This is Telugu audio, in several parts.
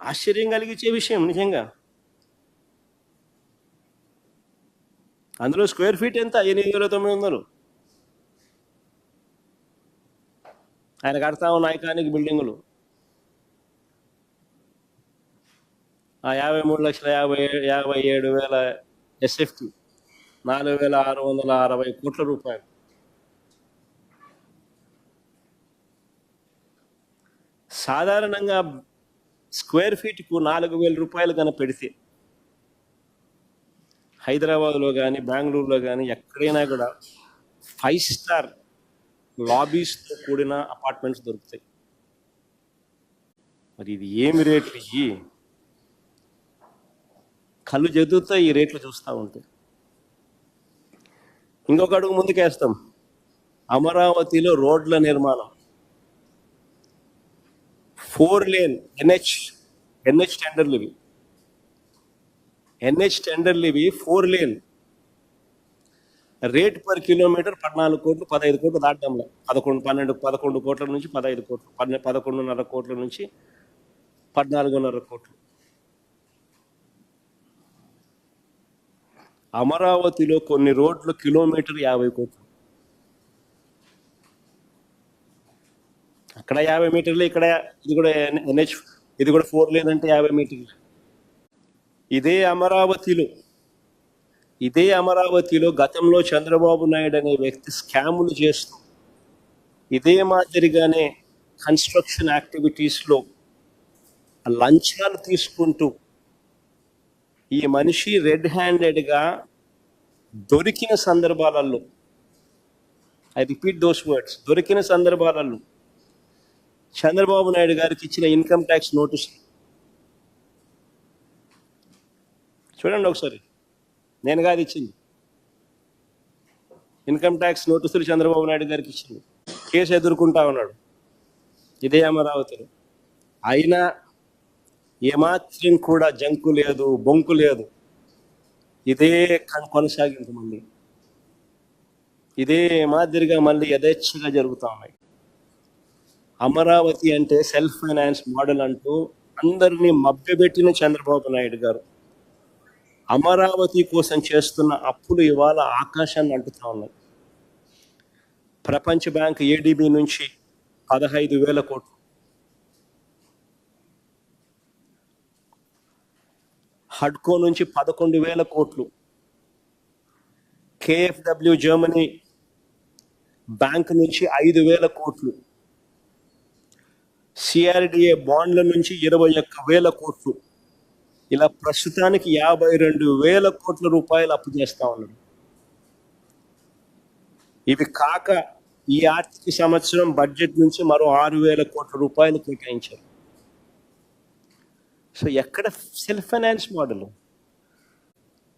ఆశ్చర్యం కలిగించే విషయం నిజంగా. అందులో స్క్వేర్ ఫీట్ ఎంత? ఎనిమిది వేల తొమ్మిది. వందలు ఆయన కడతా ఉన్న ఐకానిక్ బిల్డింగులు. ఆ యాభై మూడు లక్షల యాభై యాభై ఏడు వేల ఎస్ఎఫ్టి నాలుగు వేల ఆరు వందల అరవై కోట్ల రూపాయలు. సాధారణంగా స్క్వేర్ ఫీట్కు నాలుగు వేల రూపాయలు కనుక పెడితే హైదరాబాద్లో కానీ బెంగళూరులో కానీ ఎక్కడైనా కూడా ఫైవ్ స్టార్ లాబీస్తో కూడిన అపార్ట్మెంట్స్ దొరుకుతాయి. మరి ఇది ఏమి రేట్లు? ఇవి కళ్ళు చదువుతా ఈ రేట్లు చూస్తూ ఉంటే. ఇంకొక అడుగు ముందుకేస్తాం. అమరావతిలో రోడ్ల నిర్మాణం. ఫోర్ లేన్ ఎన్హెచ్ ఎన్హెచ్ టెండర్లు ఇవి. ఎన్హెచ్ టెండర్లు ఇవి four lane. Rate per kilometer పద్నాలుగు కోట్లు పదహైదు కోట్లు దాటడంలో పదకొండు పన్నెండు పదకొండు కోట్ల నుంచి పదహైదు కోట్లు పన్నె పదకొండున్నర కోట్ల నుంచి పద్నాలుగున్నర కోట్లు. అమరావతిలో కొన్ని రోడ్లు కిలోమీటర్ యాభై కోట్లు. అక్కడ యాభై మీటర్లు ఇక్కడ ఇది కూడా ఎన్హెచ్ ఇది కూడా ఫోర్ లేదంటే యాభై మీటర్లు. ఇదే అమరావతిలో ఇదే అమరావతిలో గతంలో చంద్రబాబు నాయుడు అనే వ్యక్తి స్కాములు చేస్తూ ఇదే మాదిరిగానే కన్స్ట్రక్షన్ యాక్టివిటీస్లో లంచాలు తీసుకుంటూ ఈ మనిషి రెడ్ హ్యాండెడ్గా దొరికిన సందర్భాలలో ఐ రిపీట్ దోస్ వర్డ్స్ దొరికిన సందర్భాలలో చంద్రబాబు నాయుడు గారికి ఇచ్చిన ఇన్కమ్ ట్యాక్స్ నోటీస్ చూడండి ఒకసారి. నేను కాదు ఇచ్చింది. ఇన్కమ్ ట్యాక్స్ నోటీసులు చంద్రబాబు నాయుడు గారికి ఇచ్చింది. కేసు ఎదుర్కొంటా ఉన్నాడు. ఇదే అమరావతిలో. అయినా ఏమాత్రం కూడా జంకు లేదు బొంకు లేదు. ఇదే కొనసాగింది మళ్ళీ. ఇదే మాదిరిగా మళ్ళీ యథేచ్ఛగా జరుగుతూ ఉన్నాయి. అమరావతి అంటే సెల్ఫ్ ఫైనాన్స్ మోడల్ అంటూ అందరినీ మభ్యపెట్టిన చంద్రబాబు నాయుడు గారు. అమరావతి కోసం చేస్తున్న అప్పులు ఇవాళ ఆకాశాన్ని అంటుతా ఉన్నాయి. ప్రపంచ బ్యాంక్ ఏడిబి నుంచి పదహైదు వేల కోట్లు. హడ్కో నుంచి పదకొండు వేల కోట్లు. కేఎఫ్డబ్ల్యూ జర్మనీ బ్యాంక్ నుంచి ఐదు వేల కోట్లు. సిఆర్డిఏ బాండ్ల నుంచి ఇరవై ఒక్క వేల కోట్లు. ఇలా ప్రస్తుతానికి యాభై రెండు వేల కోట్ల రూపాయలు అప్పు చేస్తా ఉన్నాడు. ఇవి కాక ఈ ఆర్థిక సంవత్సరం బడ్జెట్ నుంచి మరో ఆరు వేల కోట్ల రూపాయలు కేటాయించారు. సో ఎక్కడ సెల్ఫ్ ఫైనాన్స్ మోడల్?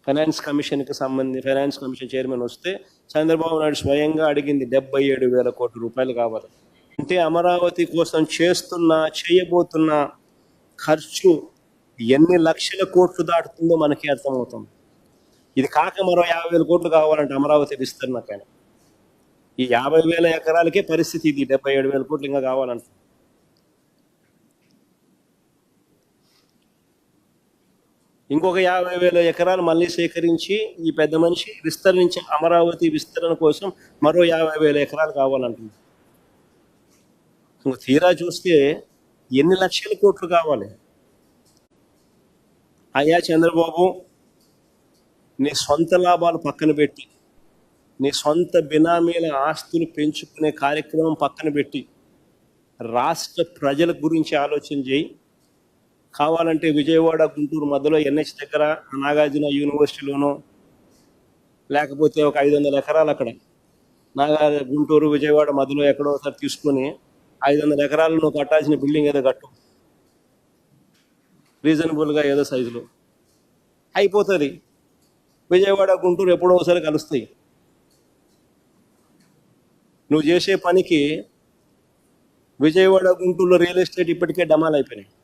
ఫైనాన్స్ కమిషన్కి సంబంధించి ఫైనాన్స్ కమిషన్ చైర్మన్ వస్తే చంద్రబాబు నాయుడు స్వయంగా అడిగింది డెబ్బై ఏడు వేల కోట్ల రూపాయలు కావాలి. అంటే అమరావతి కోసం చేస్తున్న చేయబోతున్న ఖర్చు ఎన్ని లక్షల కోట్లు దాటుతుందో మనకి అర్థమవుతుంది. ఇది కాక మరో యాభై వేల కోట్లు కావాలంటే అమరావతి విస్తరణ పైన ఈ యాభై వేల ఎకరాలకే పరిస్థితి ఇది డెబ్బై ఏడు వేల కోట్లు ఇంకా కావాలంట. ఇంకొక యాభై వేల ఎకరాలు మళ్ళీ సేకరించి ఈ పెద్ద మనిషి విస్తరించి అమరావతి విస్తరణ కోసం మరో యాభై వేల ఎకరాలు కావాలంటుంది. ఇంకో తీరా చూస్తే ఎన్ని లక్షల కోట్లు కావాలి? అయ్యా చంద్రబాబు నీ సొంత లాభాలు పక్కన పెట్టి నీ సొంత బినామీల ఆస్తులు పెంచుకునే కార్యక్రమం పక్కన పెట్టి రాష్ట్ర ప్రజల గురించి ఆలోచన చేయి. కావాలంటే విజయవాడ గుంటూరు మధ్యలో ఎన్హెచ్ దగ్గర నాగార్జున యూనివర్సిటీలోనో లేకపోతే ఒక ఐదు వందల ఎకరాలు అక్కడ నాగా గుంటూరు విజయవాడ మధ్యలో ఎక్కడో ఒకసారి తీసుకొని ఐదు వందల ఎకరాలు నువ్వు కట్టాల్సిన బిల్డింగ్ ఏదో కట్టు. రీజనబుల్గా ఏదో సైజులో. అయిపోతుంది. విజయవాడ గుంటూరు ఎప్పుడో ఒకసారి కలుస్తాయి. నువ్వు చేసే పనికి విజయవాడ గుంటూరులో రియల్ ఎస్టేట్ ఇప్పటికే డమాల్ అయిపోయినాయి.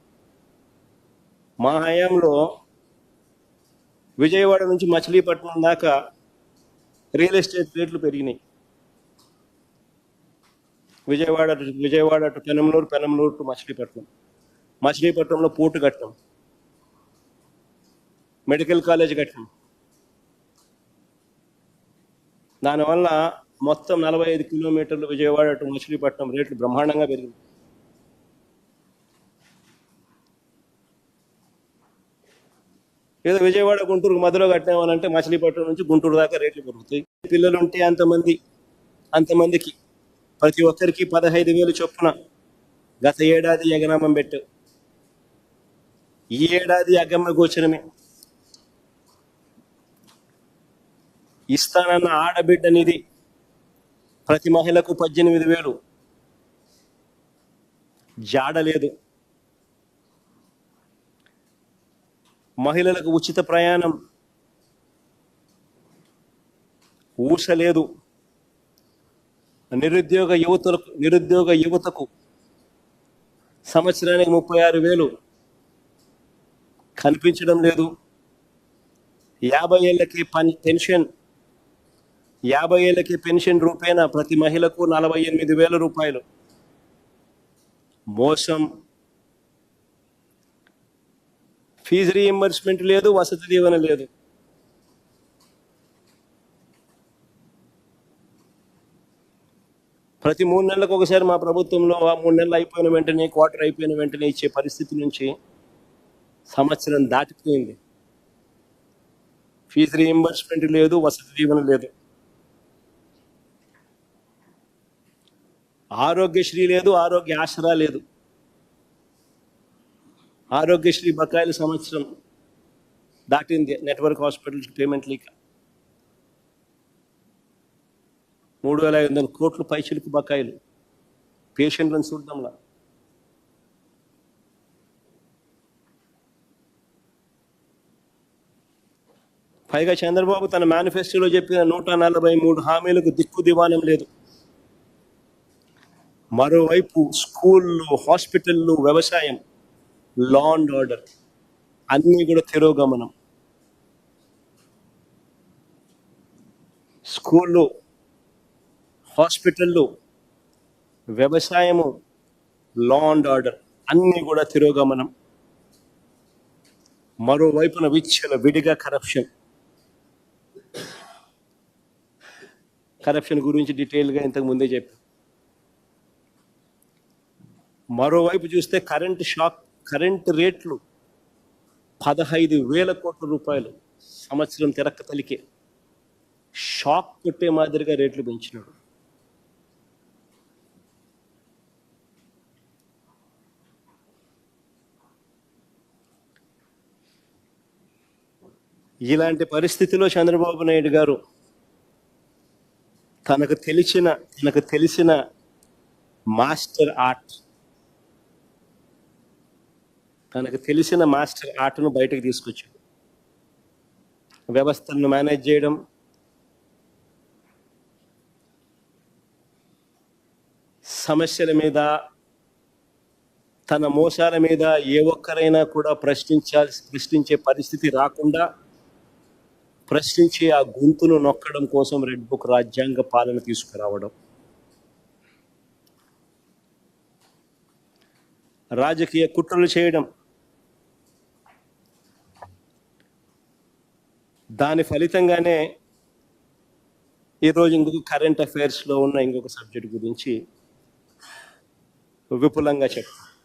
మా హయాంలో విజయవాడ నుంచి మచిలీపట్నం దాకా రియల్ ఎస్టేట్ రేట్లు పెరిగినాయి. Vijayawada Vijayawada to Penamaluru Penamaluru to Machilipatnam. మచిలీపట్నంలో పోర్టు కట్టాం. మెడికల్ కాలేజ్ కట్టాం దానివల్ల మొత్తం నలభై ఐదు కిలోమీటర్లు విజయవాడ టు మచిలీపట్నం రేట్లు బ్రహ్మాండంగా పెరిగింది ఏదో విజయవాడ గుంటూరు మధ్యలో కట్టినామనంటే మచిలీపట్నం నుంచి గుంటూరు దాకా రేట్లు పెరుగుతాయి. పిల్లలు ఉంటే అంతమంది అంతమందికి ప్రతి ఒక్కరికి పదహైదు వేలు చొప్పున గత ఏడాది ఎగనామం పెట్టావు ఈ ఏడాది అగమ్య గోచరమే. ఇస్తానన్న ఆడబిడ్డ నిధి ప్రతి మహిళకు పద్దెనిమిది వేలు. జాడలేదు మహిళలకు ఉచిత ప్రయాణం. ఊసలేదు నిరుద్యోగ యువతలకు నిరుద్యోగ యువతకు సంవత్సరానికి ముప్పై ఆరు వేలు కనిపించడం లేదు. యాభై ఏళ్ళకి పని పెన్షన్ యాభై ఏళ్ళకి పెన్షన్ రూపేణా ప్రతి మహిళకు? నలభై ఎనిమిది వేల రూపాయలు. మోసం. ఫీజు రీఎంబర్స్మెంట్ లేదు వసతి దీవెన లేదు. ప్రతి మూడు నెలలకు ఒకసారి మా ప్రభుత్వంలో ఆ మూడు నెలలు అయిపోయిన వెంటనే క్వార్టర్ అయిపోయిన వెంటనే ఇచ్చే పరిస్థితి నుంచి సంవత్సరం దాటిపోయింది ఫీజు రీఎంబర్స్మెంట్ లేదు వసతి దీవెన లేదు. ఆరోగ్యశ్రీ లేదు ఆరోగ్య ఆసరా లేదు. ఆరోగ్యశ్రీ బకాయిల సంవత్సరం. దాటింది నెట్వర్క్ హాస్పిటల్స్ పేమెంట్ లీక్. మూడు వేల ఐదు వందల కోట్లు పైసలకు బకాయిలు. పేషెంట్లను చూద్దాంలా. పైగా చంద్రబాబు తన మేనిఫెస్టోలో చెప్పిన నూట నలభై మూడు హామీలకు దిక్కు దివానం లేదు. మరోవైపు స్కూళ్ళు హాస్పిటళ్ళు వ్యవసాయం లా అండ్ ఆర్డర్ అన్నీ కూడా తిరోగమనం. స్కూళ్ళు హాస్పిటళ్ళు వ్యవసాయము లా అండ్ ఆర్డర్ అన్నీ కూడా తిరోగమనం. మరోవైపున విచ్చల విడిగా కరప్షన్ కరప్షన్ గురించి డీటెయిల్గా ఇంతకు ముందే చెప్పాను మరోవైపు చూస్తే కరెంట్ షాక్ కరెంట్ రేట్లు పదహైదు వేల కోట్ల రూపాయలు సంవత్సరం తెరక్క తలికే షాక్ కొట్టే మాదిరిగా రేట్లు పెంచినాడు. ఇలాంటి పరిస్థితిలో చంద్రబాబు నాయుడు గారు తనకు తెలిసిన తనకు తెలిసిన మాస్టర్ ఆర్ట్ తనకు తెలిసిన మాస్టర్ ఆటను బయటకు తీసుకొచ్చాడు. వ్యవస్థలను మేనేజ్ చేయడం సమస్యల మీద తన మోసాల మీద ఏ ఒక్కరైనా కూడా ప్రశ్నించాల్సి ప్రశ్నించే పరిస్థితి రాకుండా ప్రశ్నించి ఆ గొంతును నొక్కడం కోసం రెడ్ బుక్ రాజ్యాంగ పాలన తీసుకురావడం. రాజకీయ కుట్రలు చేయడం దాని ఫలితంగానే ఈరోజు ఇంకొక కరెంట్ అఫైర్స్లో ఉన్న ఇంకొక సబ్జెక్ట్ గురించి విపులంగా చెప్తాను.